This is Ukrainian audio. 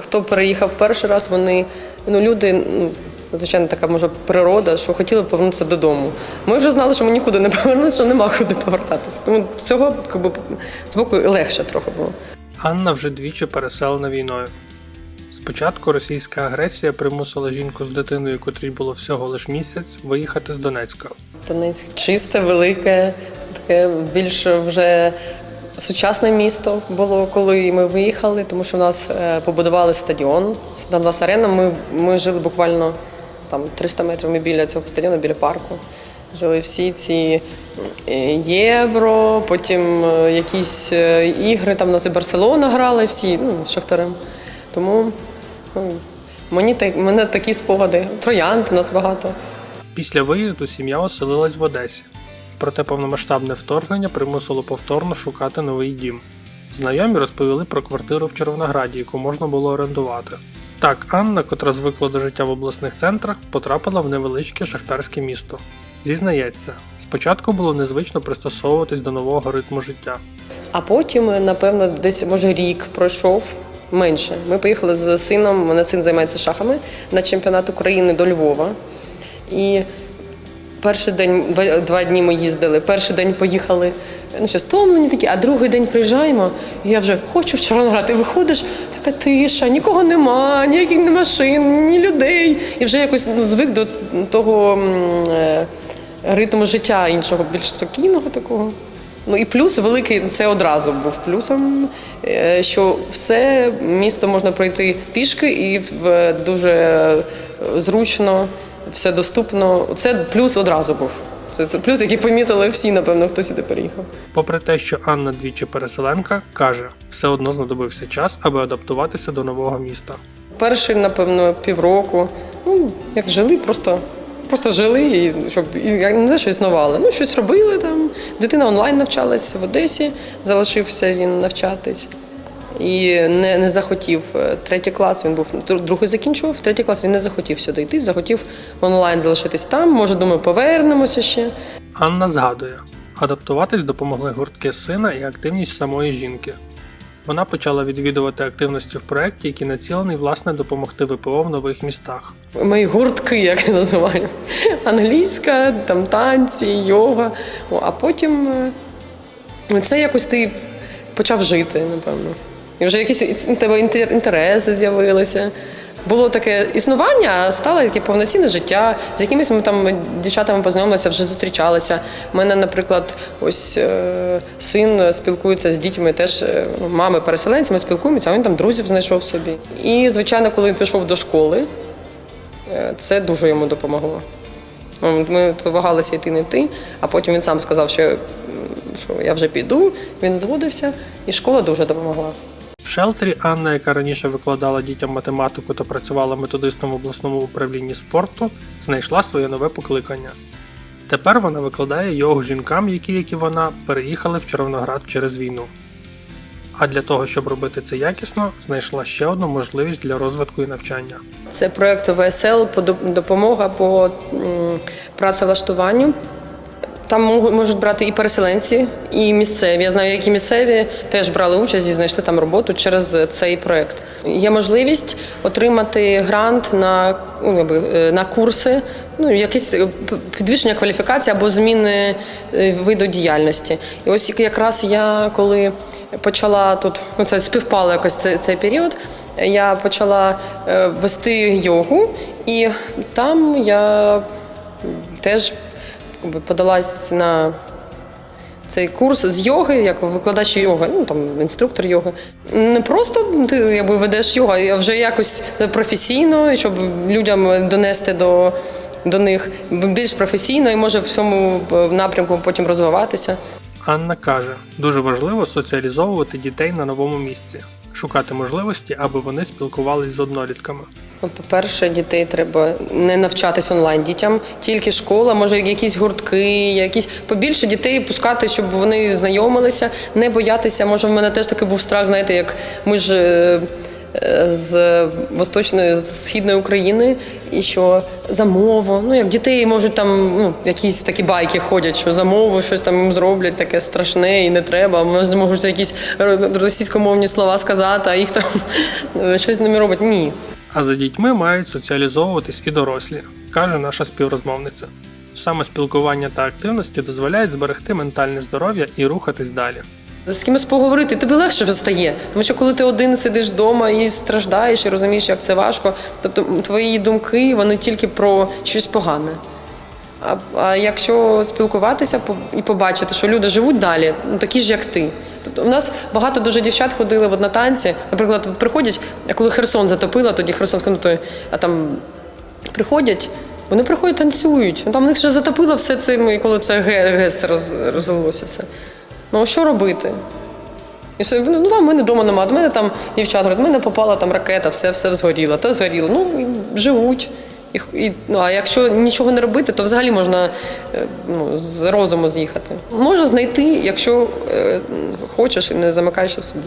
Хто переїхав перший раз, вони ну люди. Ну, Звичайно, така може природа, що хотіли повернутися додому. Ми вже знали, що ми нікуди не повернемося, що нема куди повертатися. Тому цього якби, з боку легше трохи було. Анна вже двічі переселена війною. Спочатку російська агресія примусила жінку з дитиною, котрій було всього лиш місяць, виїхати з Донецька. Донецьк чисте, велике, таке більш вже сучасне місто було, коли ми виїхали, тому що в нас е, побудували стадіон Донбас Арена. Ми, ми жили буквально там 300 метрів біля цього стадіону, біля парку. Жили всі ці е, євро, потім е, якісь ігри, там нас і Барселона грали, всі ну, з. Тому ну, мені, мене такі спогади. Троянд у нас багато. Після виїзду сім'я оселилась в Одесі. Проте повномасштабне вторгнення примусило повторно шукати новий дім. Знайомі розповіли про квартиру в Червонограді, яку можна було орендувати. Так, Анна, котра звикла до життя в обласних центрах, потрапила в невеличке шахтарське місто. Зізнається, спочатку було незвично пристосовуватись до нового ритму життя. А потім, напевно, десь може рік пройшов менше. Ми поїхали з сином. мене син займається шахами на чемпіонат України до Львова. І перший день, два, дні ми їздили. Перший день поїхали. Ну, що стомлені такі, а другий день приїжджаємо, і я вже хочу в Чорноград. І виходиш, така тиша, нікого нема, ніяких не машин, ні людей. І вже якось ну, звик до того е, ритму життя іншого, більш спокійного такого. Ну і плюс великий це одразу був плюсом, е, що все місто можна пройти пішки і в дуже е, зручно, все доступно. Це плюс одразу був. Це, плюс, який помітили всі, напевно, хто сюди переїхав. Попри те, що Анна двічі переселенка, каже, все одно знадобився час, аби адаптуватися до нового міста. Перші, напевно, півроку. Ну, як жили, просто, просто жили, і щоб і, не знаю, що існували. Ну, щось робили там. Дитина онлайн навчалась в Одесі, залишився він навчатись. І не, не захотів е, третій клас. Він був другий закінчував. Третій клас він не захотів сюди йти. Захотів онлайн залишитись там. Може, думаю, повернемося ще. Анна згадує, адаптуватись допомогли гуртки сина і активність самої жінки. Вона почала відвідувати активності в проєкті, які націлені власне допомогти ВПО в нових містах. Мої гуртки, як я називаю. Англійська, там танці, йога. А потім е, це якось ти почав жити, напевно. І вже якісь у тебе інтереси з'явилися. Було таке існування, а стало таке повноцінне життя. З якимись ми там дівчатами познайомилися, вже зустрічалися. У мене, наприклад, ось е, син спілкується з дітьми, теж е, ну, мами переселенці, ми спілкуємося, а він там друзів знайшов собі. І, звичайно, коли він пішов до школи, Е, Це дуже йому допомогло. Ми вагалися йти не йти, а потім він сам сказав, що, що я вже піду. Він згодився, і школа дуже допомогла. Шелтері Анна, яка раніше викладала дітям математику та працювала методистом в обласному управлінні спорту, знайшла своє нове покликання. Тепер вона викладає йогу жінкам, які, як і вона, переїхали в Червоноград через війну. А для того, щоб робити це якісно, знайшла ще одну можливість для розвитку і навчання. Це проєкт ВСЛ по доп- допомога по працевлаштуванню. Там можуть- брати і переселенці, і місцеві. Я знаю, які місцеві теж брали участь і знайшли там роботу через цей проєкт. Є можливість отримати грант на, ну, е, на курси, ну, якесь е, підвищення кваліфікації або зміни е, виду діяльності. І ось якраз я коли почала тут, ну це співпало якось цей, цей період. Я почала е, вести йогу, і там я теж подалась на цей курс з йоги, як викладач йоги, ну там інструктор йоги. Не просто ти якби ведеш йогу, а вже якось професійно, щоб людям донести до, до них більш професійно і може в цьому напрямку потім розвиватися. Анна каже, дуже важливо соціалізовувати дітей на новому місці, шукати можливості, аби вони спілкувались з однолітками. Ну, По-перше, дітей треба не навчатись онлайн дітям, тільки школа, може якісь гуртки, якісь побільше дітей пускати, щоб вони знайомилися, не боятися. Може, в мене теж такий був страх, знаєте, як ми ж. Е, з восточної з східної України, і що за мову, ну як дітей можуть там ну, якісь такі байки ходять, що за мову щось там їм зроблять таке страшне і не треба. Може, можуть якісь російськомовні слова сказати, а їх там щось з ними робить. Ні. А за дітьми мають соціалізовуватись і дорослі, каже наша співрозмовниця. Саме спілкування та активності дозволяють зберегти ментальне здоров'я і рухатись далі. З кимось поговорити, тобі легше вже стає. Тому що коли ти один сидиш вдома і страждаєш, і розумієш, як це важко, тобто твої думки вони тільки про щось погане. А, а якщо спілкуватися і побачити, що люди живуть далі, ну такі ж, як ти. Тобто у нас багато дуже дівчат ходили на танці. Наприклад, приходять, а коли Херсон затопила, тоді Херсон, ну, то, а там приходять, вони приходять, танцюють. Ну, Там в них вже затопило все цим, коли це ГЕС роз, розлилося все. Ну а що робити? І все, ну там в мене вдома немає. До мене там дівчата говорять, в мене попала там ракета, все, все згоріло, то згоріло. Ну, і живуть. І, і, ну, а якщо нічого не робити, то взагалі можна е, ну, з розуму з'їхати. Можна знайти, якщо е, хочеш і не замикаєшся в собі.